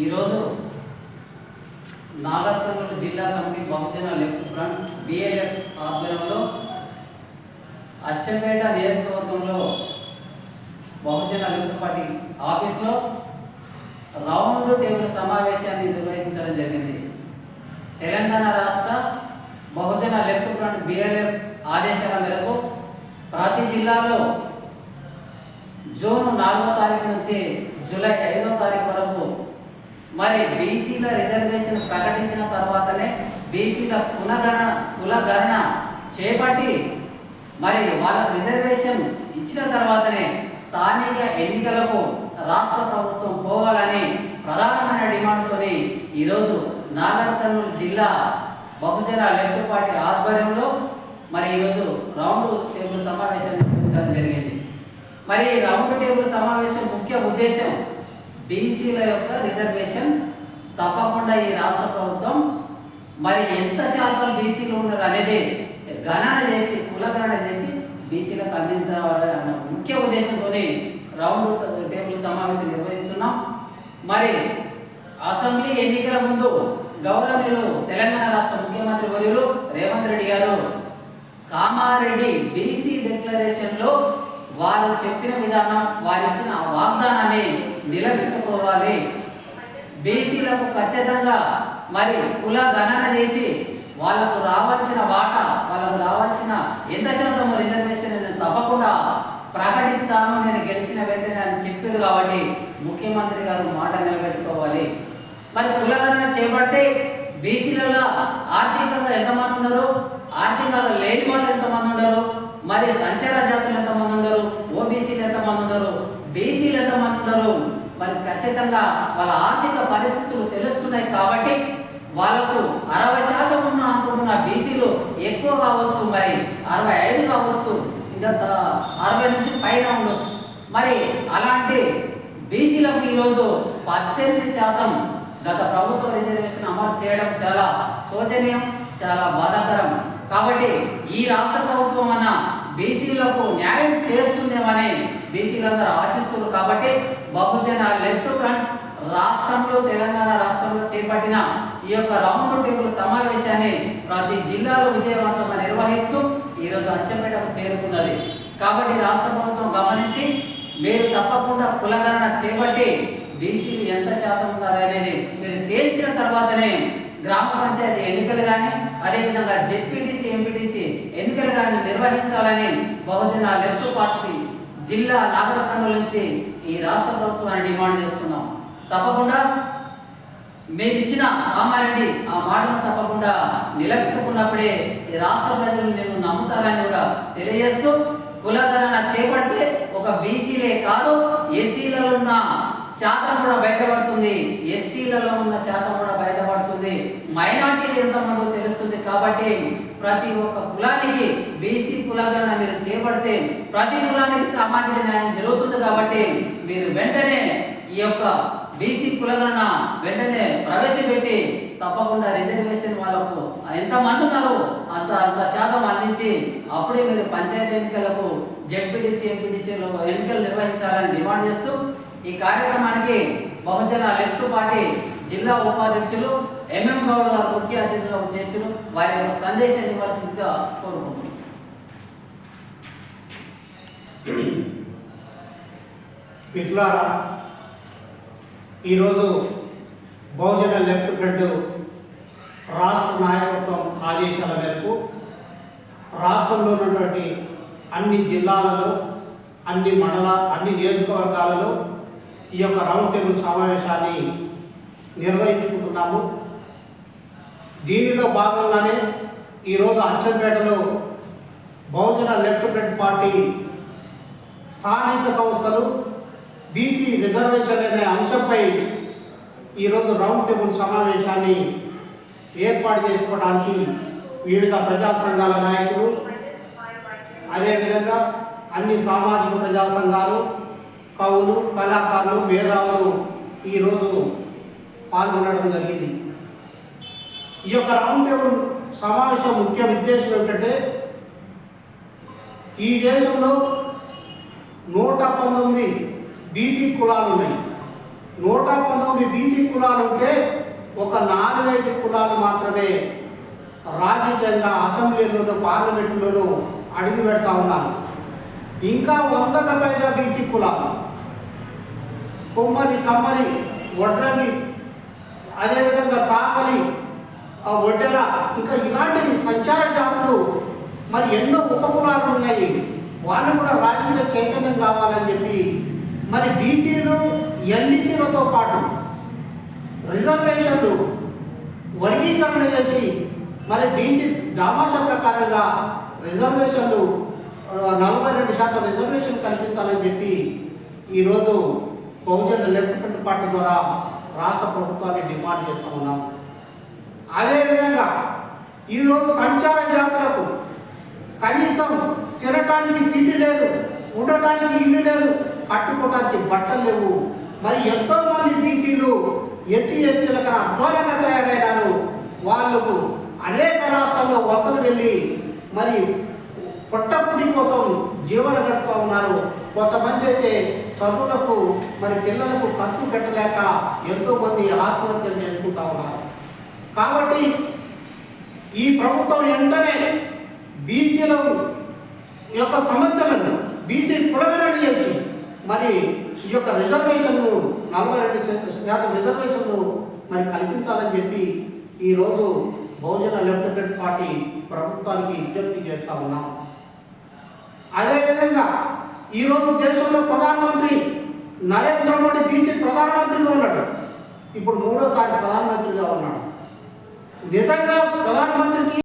ఈరోజు నాగర్కర్నూలు జిల్లా committee Bahujan left front BLF ఆధ్వర్యంలో అచ్చంపేట నియోజకవర్గంలో బహుజన లెఫ్ట్ పార్టీ ఆఫీస్లో రౌండ్ టేబుల్ సమావేశాన్ని నిర్వహించడం జరిగింది. తెలంగాణ రాష్ట్ర బహుజన లెఫ్ట్ ఫ్రంట్ బిఎల్ఎఫ్ ఆదేశాల మేరకు ప్రతి జిల్లాలో జూన్ నాలుగో తారీఖు నుంచి జూలై ఐదో తారీఖు వరకు మరి బీసీల రిజర్వేషన్ ప్రకటించిన తర్వాతనే బీసీల పునగణన కులగణన చేపట్టి మరి వాళ్ళ రిజర్వేషన్ ఇచ్చిన తర్వాతనే స్థానిక ఎన్నికలకు రాష్ట్ర ప్రభుత్వం పోవాలని ప్రధానమైన డిమాండ్తోని ఈరోజు నాగర్ కర్నూలు జిల్లా బహుజన లెఫ్ట్ పార్టీ ఆధ్వర్యంలో మరి ఈరోజు రౌండ్ టేబుల్ సమావేశం జరిగింది. మరి రౌండ్ టేబుల్ సమావేశం ముఖ్య ఉద్దేశం బీసీల యొక్క రిజర్వేషన్ తప్పకుండా ఈ రాష్ట్ర ప్రభుత్వం మరి ఎంత శాతం బీసీలు ఉన్నారు అనేది గణన చేసి కులగణన చేసి బీసీలకు అందించాలి అన్న ముఖ్య ఉద్దేశంతోనే రౌండ్ టేబుల్ సమావేశం నిర్వహిస్తున్నాం. మరి అసెంబ్లీ ఎన్నికల ముందు గౌరవనీయులు తెలంగాణ రాష్ట్ర ముఖ్యమంత్రి వర్యులు రేవంత్ రెడ్డి గారు కామారెడ్డి బీసీ డిక్లరేషన్లో వారు చెప్పిన విధానం వారు ఇచ్చిన వాగ్దానాన్ని నిలబెట్టుకోవాలి. బీసీలకు ఖచ్చితంగా మరి కుల గణన చేసి వాళ్ళకు రావాల్సిన వాటా వాళ్ళకు రావాల్సిన ఎంత శాతం రిజర్వేషన్ నేను తప్పకుండా ప్రకటిస్తాను నేను గెలిచిన వెంటనే అని చెప్పారు కాబట్టి ముఖ్యమంత్రి గారు మాట నిలబెట్టుకోవాలి. మరి కులగణన చేపడితే బీసీలలో ఆర్థికంగా ఎంతమంది ఉన్నారు? ఆర్థికంగా లేని వాళ్ళు ఎంతమంది ఉన్నారు? మరి సంచార జాతులు ఎంతమంది ఉన్నారు ఓబీసీలు ఎంతమంది ఉన్నారు బీసీలు ఎంతమంది ఉన్నారు మరి ఖచ్చితంగా వాళ్ళ ఆర్థిక పరిస్థితులు తెలుస్తున్నాయి కాబట్టి వాళ్ళకు అరవై శాతం ఉన్న అనుకుంటున్న బీసీలు ఎక్కువ కావచ్చు మరి అరవై ఐదు కావచ్చు ఇంకా అరవై నుంచి పైన ఉండొచ్చు. మరి అలాంటి బీసీలకు ఈరోజు పద్దెనిమిది శాతం గత ప్రభుత్వ రిజర్వేషన్ అమలు చేయడం చాలా శోచనీయం చాలా బాధాకరం. కాబట్టి ఈ రాష్ట్ర ప్రభుత్వం అన్న బీసీలకు న్యాయం చేస్తుందేమని బీసీలందరూ ఆశిస్తున్నారు కాబట్టి బహుజన లెఫ్ట్ ఫ్రంట్ రాష్ట్రంలో తెలంగాణ రాష్ట్రంలో చేపట్టిన ఈ యొక్క రౌండ్ టేబుల్ సమావేశాన్ని ప్రతి జిల్లాలో విజయవంతంగా నిర్వహిస్తూ ఈరోజు అచ్చంపేటకు చేరుకున్నది. కాబట్టి రాష్ట్ర ప్రభుత్వం గమనించి మీరు తప్పకుండా కులగణన చేపట్టి బీసీలు ఎంత శాతం ఉన్నారు అనేది మీరు తేల్చిన తర్వాతనే గ్రామ పంచాయతీ ఎన్నికలు కానీ అదేవిధంగా జెడ్పీటీసీ ఎంపీటీసీ ఎన్నికలు కానీ నిర్వహించాలని బహుజన లెఫ్ట్ పార్టీ జిల్లా నాగర నుంచి ఈ రాష్ట్ర ప్రభుత్వాన్ని డిమాండ్ చేస్తున్నాం. తప్పకుండా మీరు ఇచ్చిన కామారెడ్డి ఆ మాటను తప్పకుండా నిలబెట్టుకున్నప్పుడే ఈ రాష్ట్ర ప్రజలు నేను నమ్ముతారని కూడా తెలియజేస్తూ కులధరణ చేపడితే ఒక బీసీలే కాదు ఎస్సీలలో ఉన్న శాతం కూడా బయటపడుతుంది. ఎస్టీలలో ఉన్న శాతం కూడా బయటపడుతుంది. మైనార్టీలు ఎంతమందో తెలుస్తుంది కాబట్టి ప్రతి ఒక్క కులానికి బీసీ కులగణన మీరు చేపడితే ప్రతి కులానికి సామాజిక న్యాయం జరుగుతుంది కాబట్టి మీరు వెంటనే ఈ యొక్క బీసీ కులగణన వెంటనే ప్రవేశపెట్టి తప్పకుండా రిజర్వేషన్ వాళ్ళకు ఎంతమంది ఉన్నారో అంత అంత శాతం అందించి అప్పుడే మీరు పంచాయతీ ఎన్నికలకు జెడ్పీటీసీ ఎంపీటీసీలో ఎన్నికలు నిర్వహించాలని డిమాండ్ చేస్తూ ఈ కార్యక్రమానికి బహుజన లెఫ్ట్ పార్టీ జిల్లా ఉపాధ్యక్షులు ఎంఎం గౌడ్ గారు ముఖ్య అతిథులుగా చేసిన వారి యొక్క సందేశాన్ని ఇవ్వాల్సిందిగా కోరుకుంటున్నారు మిత్రులారా ఈరోజు బహుజన లెఫ్ట్ ఫ్రంట్ రాష్ట్ర నాయకత్వం ఆదేశాల మేరకు రాష్ట్రంలో ఉన్నటువంటి అన్ని జిల్లాలలో అన్ని మండల అన్ని నియోజకవర్గాలలో ఈ యొక్క రౌండ్ టేబుల్ సమావేశాన్ని నిర్వహించుకుంటున్నాము. దీనిలో భాగంగానే ఈరోజు అచ్చంపేటలో బహుజన లెఫ్ట్ ఫ్రంట్ పార్టీ స్థానిక సంస్థలు బీసీ రిజర్వేషన్ అనే అంశంపై ఈరోజు రౌండ్ టేబుల్ సమావేశాన్ని ఏర్పాటు చేసుకోవడానికి వివిధ ప్రజా సంఘాల నాయకులు అదేవిధంగా అన్ని సామాజిక ప్రజా సంఘాలు కవులు కళాకారులు మేధావులు ఈరోజు పాల్గొనడం జరిగింది. ఈ యొక్క రౌండ్ టేబుల్ సమావేశం ముఖ్య ఉద్దేశం ఏమిటంటే ఈ దేశంలో నూట పంతొమ్మిది బీసీ కులాలు ఉన్నాయి. నూట పంతొమ్మిది మంది బీసీ కులాలు ఉంటే ఒక నాలుగైదు కులాలు మాత్రమే రాజకీయంగా అసెంబ్లీలోనూ పార్లమెంట్లోనూ అడుగు పెడతా ఉన్నారు. ఇంకా వందల పైగా బీసీ కులాలు. కొమ్మరి కమ్మరి వడ్రంగి అదేవిధంగా చాకలి ఆ ఒడ్డెర ఇంకా ఇలాంటి సంచార జాతులు మరి ఎన్నో ఉపకులాలు ఉన్నాయి. వాళ్ళు కూడా రాజకీయ చైతన్యం కావాలని చెప్పి మరి బీసీలు ఎన్బీసీలతో పాటు రిజర్వేషన్లు వర్గీకరణ చేసి మరి బీసీ దామాష ప్రకారంగా రిజర్వేషన్లు నలభై రెండు శాతం రిజర్వేషన్ కల్పించాలని చెప్పి ఈరోజు బహుజన లెఫ్ట్ పార్టీ ద్వారా రాష్ట్ర ప్రభుత్వాన్ని డిమాండ్ చేస్తూ ఉన్నాం. అదేవిధంగా ఈరోజు సంచార జాతరకు కనీసం తినటానికి తిండి లేదు ఉండటానికి ఇల్లు లేదు కట్టుకోవడానికి బట్టలు లేవు. మరి ఎంతో మంది బీసీలు ఎస్సీ ఎస్టీలకు అధ్వానంగా తయారైనారు. వాళ్ళకు అనేక రాష్ట్రాల్లో వలసలు వెళ్ళి మరి పొట్టపుడి కోసం జీవన గడుపుతూ ఉన్నారు. కొంతమంది అయితే చదువులకు మరి పిల్లలకు ఖర్చు పెట్టలేక ఎంతో మంది ఆత్మహత్యలు చేసుకుంటా ఉన్నారు. కాబట్టి ఈ ప్రభుత్వం వెంటనే బీసీల యొక్క సమస్యలను బీసీ కులగణన చేసి మరి ఈ యొక్క రిజర్వేషన్ను నలభై రెండు శాతం రిజర్వేషన్ను రిజర్వేషన్లు మరి కల్పించాలని చెప్పి ఈరోజు బహుజన లెఫ్ట్ పార్టీ ప్రభుత్వానికి విజ్ఞప్తి చేస్తా ఉన్నాం. అదేవిధంగా ఈరోజు దేశంలో ప్రధానమంత్రి నరేంద్ర మోడీ బీసీ ప్రధానమంత్రిగా ఉన్నాడు. ఇప్పుడు మూడోసారి ప్రధానమంత్రిగా ఉన్నాడు. నిజంగా ప్రధానమంత్రికి